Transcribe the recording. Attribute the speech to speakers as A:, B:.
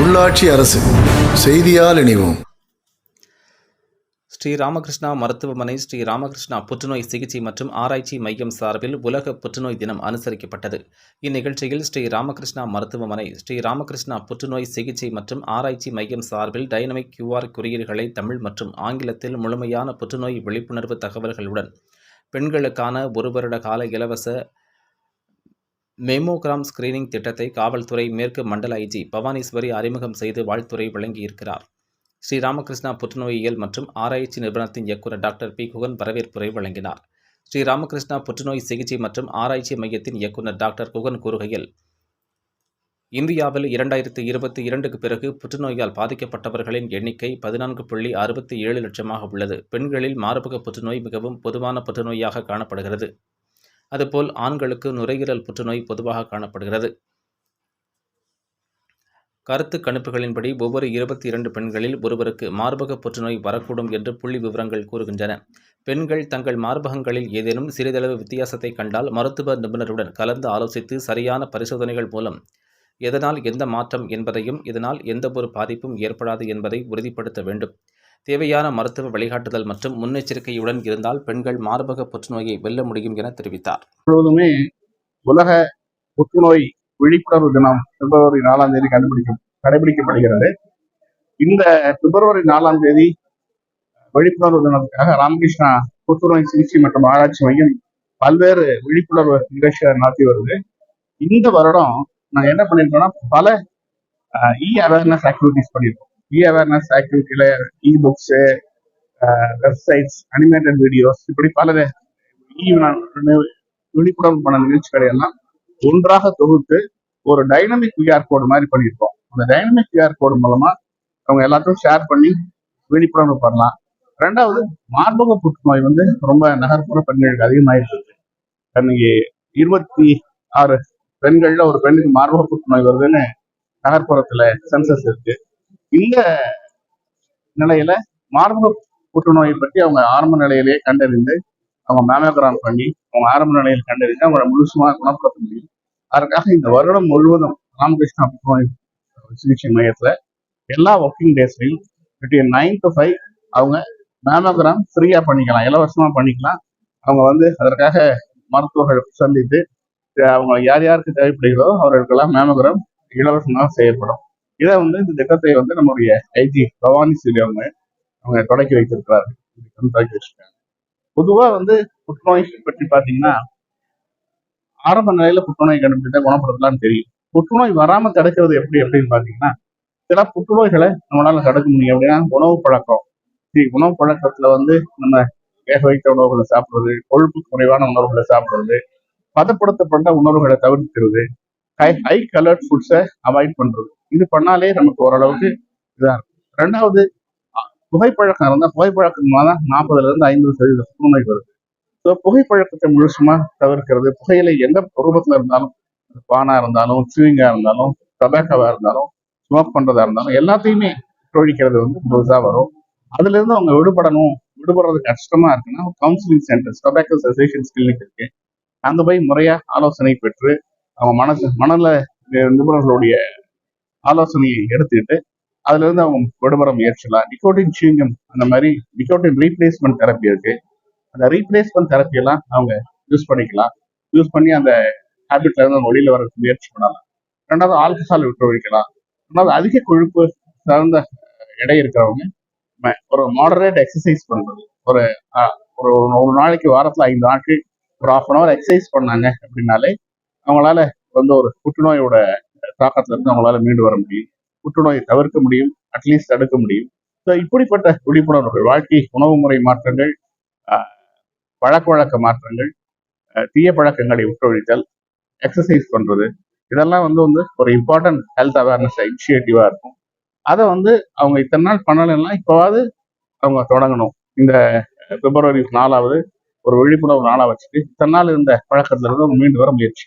A: உள்ளாட்சி அரசு செய்தியால் இணைவோம்.
B: ஸ்ரீ ராமகிருஷ்ணா மருத்துவமனை ஸ்ரீ ராமகிருஷ்ணா புற்றுநோய் சிகிச்சை மற்றும் ஆராய்ச்சி மையம் சார்பில் உலக புற்றுநோய் தினம் அனுசரிக்கப்பட்டது. இந்நிகழ்ச்சியில் ஸ்ரீ ராமகிருஷ்ணா மருத்துவமனை ஸ்ரீ ராமகிருஷ்ணா புற்றுநோய் சிகிச்சை மற்றும் ஆராய்ச்சி மையம் சார்பில் டைனமிக் கியூஆர் குறியீடுகளை தமிழ் மற்றும் ஆங்கிலத்தில் முழுமையான புற்றுநோய் விழிப்புணர்வு தகவல்களுடன் பெண்களுக்கான ஒரு வருட கால இலவச மெமோகிராம் ஸ்கிரீனிங் திட்டத்தை காவல்துறை மேற்கு மண்டல ஐஜி பவானீஸ்வரி அறிமுகம் செய்து வாழ்த்துரை வழங்கியிருக்கிறார். ஸ்ரீ ராமகிருஷ்ணா புற்றுநோயியல் மற்றும் ஆராய்ச்சி நிறுவனத்தின் இயக்குநர் டாக்டர் பி. குகன் வரவேற்புரை வழங்கினார். ஸ்ரீ ராமகிருஷ்ணா புற்றுநோய் சிகிச்சை மற்றும் ஆராய்ச்சி மையத்தின் இயக்குநர் டாக்டர் குகன் கூறுகையில் இந்தியாவில் இரண்டாயிரத்தி இருபத்தி இரண்டுக்கு பிறகு புற்றுநோயால் பாதிக்கப்பட்டவர்களின் எண்ணிக்கை பதினான்கு புள்ளி அறுபத்தி ஏழு லட்சமாக உள்ளது. பெண்களில் மார்பக புற்றுநோய் மிகவும் பொதுவான புற்றுநோயாக காணப்படுகிறது. அதுபோல் ஆண்களுக்கு நுரையீரல் புற்றுநோய் பொதுவாக காணப்படுகிறது. கருத்து கணிப்புகளின்படி ஒவ்வொரு இருபத்தி இரண்டு பெண்களில் ஒருவருக்கு மார்பக புற்றுநோய் வரக்கூடும் என்று புள்ளி விவரங்கள் கூறுகின்றன. பெண்கள் தங்கள் மார்பகங்களில் ஏதேனும் சிறிதளவு வித்தியாசத்தை கண்டால் மருத்துவ நிபுணருடன் கலந்து ஆலோசித்து சரியான பரிசோதனைகள் மூலம் எதனால் எந்த மாற்றம் என்பதையும் இதனால் எந்த ஒரு பாதிப்பும் ஏற்படாது என்பதை உறுதிப்படுத்த வேண்டும். தேவையான மருத்துவ வழிகாட்டுதல் மற்றும் முன்னெச்சரிக்கையுடன் இருந்தால் பெண்கள் மார்பக புற்றுநோயை வெல்ல முடியும் என தெரிவித்தார்.
C: முழுவதுமே உலக புற்றுநோய் விழிப்புணர்வு தினம் பிப்ரவரி நாலாம் தேதி கண்டுபிடிக்கும் கடைபிடிக்கப்படுகிறது. இந்த பிப்ரவரி நாலாம் தேதி விழிப்புணர்வு தினத்துக்காக ராமகிருஷ்ணா புற்றுநோய் சிகிச்சை மற்றும் ஆராய்ச்சி மையம் பல்வேறு விழிப்புணர்வு நிகழ்ச்சிகளை நடத்தி வருது. இந்த வருடம் நாங்கள் என்ன பண்ணியிருக்கோம்னா பல இ அவேர்னஸ் ஆக்டிவிட்டிஸ் பண்ணியிருக்கோம். E awareness ஆக்டிவிட்டியில e books websites animated videos இப்படி பல விழிப்புணர்வு பண்ண நிகழ்ச்சிகளை எல்லாம் ஒன்றாக தொகுத்து ஒரு டைனமிக் கியூஆர் கோடு மாதிரி பண்ணியிருக்கோம். அந்த டைனமிக் கியூஆர் கோடு மூலமா அவங்க எல்லாத்தையும் ஷேர் பண்ணி விழிப்புணர்வு பண்ணலாம். ரெண்டாவது மார்பக புற்றுநோய் வந்து ரொம்ப நகர்ப்புற பெண்களுக்கு அதிகமாயிருக்கு இன்னைக்கு இருபத்தி ஆறு பெண்கள்ல ஒரு பெண்ணுக்கு மார்பக புற்றுநோய் வருதுன்னு நகர்ப்புறத்துல சென்சஸ் இருக்கு. இந்த நிலையில மார்பக புற்றுநோயை பற்றி அவங்க ஆரம்ப நிலையிலேயே கண்டறிந்து அவங்க மேமோகிராம் பண்ணி அவங்க ஆரம்ப நிலையில் கண்டறிந்து அவங்களை முழுசுமாக குணப்படுத்த முடியும். அதற்காக இந்த வருடம் முழுவதும் ராமகிருஷ்ணா புற்றுநோய் சிகிச்சை மையத்துல எல்லா ஒர்க்கிங் டேஸ்லையும் பிட்வீன் நைன் டு ஃபைவ் அவங்க மேமோகிராம் ஃப்ரீயா பண்ணிக்கலாம். இலவசமா பண்ணிக்கலாம். அவங்க வந்து அதற்காக மருத்துவர்கள் சந்தித்து அவங்க யார் யாருக்கு தேவைப்படுகிறதோ அவர்களுக்கெல்லாம் மேமோகிராம் இலவசமாக செய்யப்படும் இதை வந்து இந்த திட்டத்தை வந்து நம்முடைய ஐஜி பவானி ஸ்ரீ அவங்க அவங்க தொடக்கி வைத்திருக்கிறார்கள். தொடக்கி வச்சிருக்காங்க. பொதுவா வந்து புற்றுநோய் பற்றி பாத்தீங்கன்னா ஆரம்ப நிலையில புற்றுநோய் கண்டுபிடித்தா குணப்படுத்தலாம்னு தெரியும். புற்றுநோய் வராம தடுக்கிறது எப்படி அப்படின்னு பாத்தீங்கன்னா சில புற்றுநோய்களை நம்மளால தடுக்க முடியும். அப்படின்னா உணவு பழக்கம். சரி, உணவு பழக்கத்துல வந்து நம்ம வேக வைத்த உணவுகளை சாப்பிடுறது கொழுப்பு குறைவான உணவுகளை சாப்பிடுறது பதப்படுத்தப்பட்ட உணவுகளை தவிர்க்கிறது ஹை ஹை கலர்ட் ஃபுட்ஸை அவாய்ட் பண்றது. இது பண்ணாலே நமக்கு ஓரளவுக்கு இதா இருக்கும். ரெண்டாவது புகைப்பழக்கம் இருந்தால் புகைப்பழக்கம்னால தான் நாற்பதுல இருந்து ஐம்பது சதவீத புற்றுநோய் வருது. ஸோ புகைப்பழக்கத்தை முழுசுமா தவிர்க்கிறது புகையிலை எந்த ரூபத்துல இருந்தாலும் பானா இருந்தாலும் சூயிங்கா இருந்தாலும் டொபாக்கோவா இருந்தாலும் ஸ்மோக் பண்றதா இருந்தாலும் எல்லாத்தையுமே ஒழிக்கிறது வந்து முழுசா வரும். அதுல இருந்து அவங்க விடுபடணும் விடுபடுறது கஷ்டமா இருக்குன்னா counselling centres tobacco associations clinic இருக்கு. அங்க போய் முறையா ஆலோசனை பெற்று அவங்க மனசு மனநல நிபுணர்களுடைய ஆலோசனையை எடுத்துக்கிட்டு அதுல இருந்து அவங்க விடுபட முயற்சிலாம். நிக்கோட்டின் சீங்கம் அந்த மாதிரி நிக்கோட்டின் ரீப்ளேஸ்மெண்ட் தெரப்பி இருக்கு. அந்த ரீப்ளேஸ்மெண்ட் தெரப்பி எல்லாம் அவங்க யூஸ் பண்ணிக்கலாம். யூஸ் பண்ணி அந்த ஹேபிட்ல இருந்து வெளியில வர முயற்சி பண்ணலாம். ரெண்டாவது ஆல்கஹால் விட்டு ஒழிக்கலாம். ரெண்டாவது அதிக கொழுப்பு சார்ந்த எடை இருக்கிறவங்க ஒரு மாடரேட் எக்ஸசைஸ் பண்றது. ஒரு ஒரு ஒரு நாளைக்கு வாரத்துல ஐந்து நாட்கள் ஒரு ஹாஃப் அன் அவர் எக்ஸசைஸ் பண்ணாங்க அப்படின்னாலே அவங்களால வந்து ஒரு புற்றுநோயோட தாக்கத்துல இருந்து அவங்களால மீண்டு வர முடியும். புற்றுநோயை தவிர்க்க முடியும் அட்லீஸ்ட் தடுக்க முடியும். ஸோ இப்படிப்பட்ட விழிப்புணர்வுகள் வாழ்க்கை உணவு முறை மாற்றங்கள் பழக்க வழக்க மாற்றங்கள் தீய பழக்கங்களை விட்டொழித்தல் எக்ஸசைஸ் பண்றது இதெல்லாம் வந்து வந்து ஒரு இம்பார்ட்டன்ட் ஹெல்த் அவேர்னஸ் இனிஷியேட்டிவா இருக்கும். அதை வந்து அவங்க இத்தனை நாள் பண்ணலைன்னா இப்போவாவது அவங்க தொடங்கணும். இந்த பிப்ரவரி நாலாவது ஒரு விழிப்புணர்வு நாளாக வச்சுட்டு இத்தனை நாள் இருந்த பழக்கத்திலிருந்து அவங்க மீண்டு வர முயற்சி